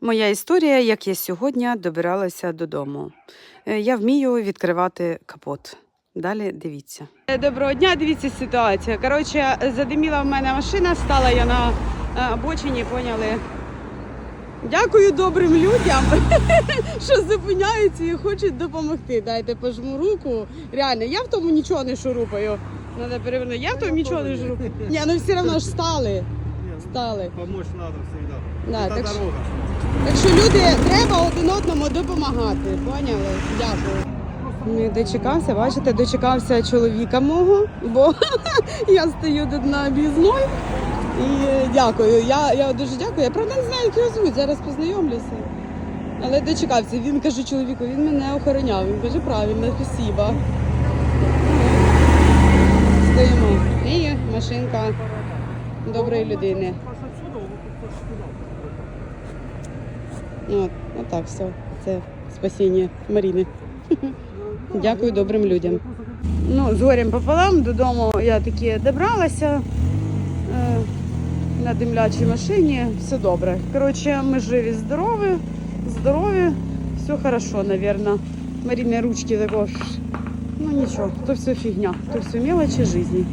Моя історія, як я сьогодні добиралася додому. Е, Я вмію відкривати капот. Далі дивіться. Е, Доброго дня, дивіться ситуація. Коротше, задиміла в мене машина, стала я на е, обочині, поняли. Дякую добрим людям, що зупиняються і хочуть допомогти. Дайте пожму руку. Реально, я в тому нічого не шурупаю. Надо перевернути. Я в тому нічого не шурупаю. Ні, ну все одно ж стали. Стали. Помочь надо всегда. Да, Это так що- дорога. Так що люди треба один одному допомагати. Поняли? Дякую. Не дочекався, бачите, дочекався чоловіка мого, бо я стою тут на об'їзной. І дякую. Я, я дуже дякую. Я правда не знаю, як його звуть, зараз познайомлюся. Але дочекався. Він каже чоловіку, він мене охороняв. Він каже, правильно, спасибо. Стоїмо. І машинка доброї людини. От, отак все. Це спасіння Маріни. Дякую добрим людям. Ну, з горем пополам додому я таки добралася е, на димлячій машині. Все добре. Коротше, ми живі, здорові, здорові, все хорошо, напевно. Маріни ручки також. Ну нічого, то все фігня, то все мелочі житті.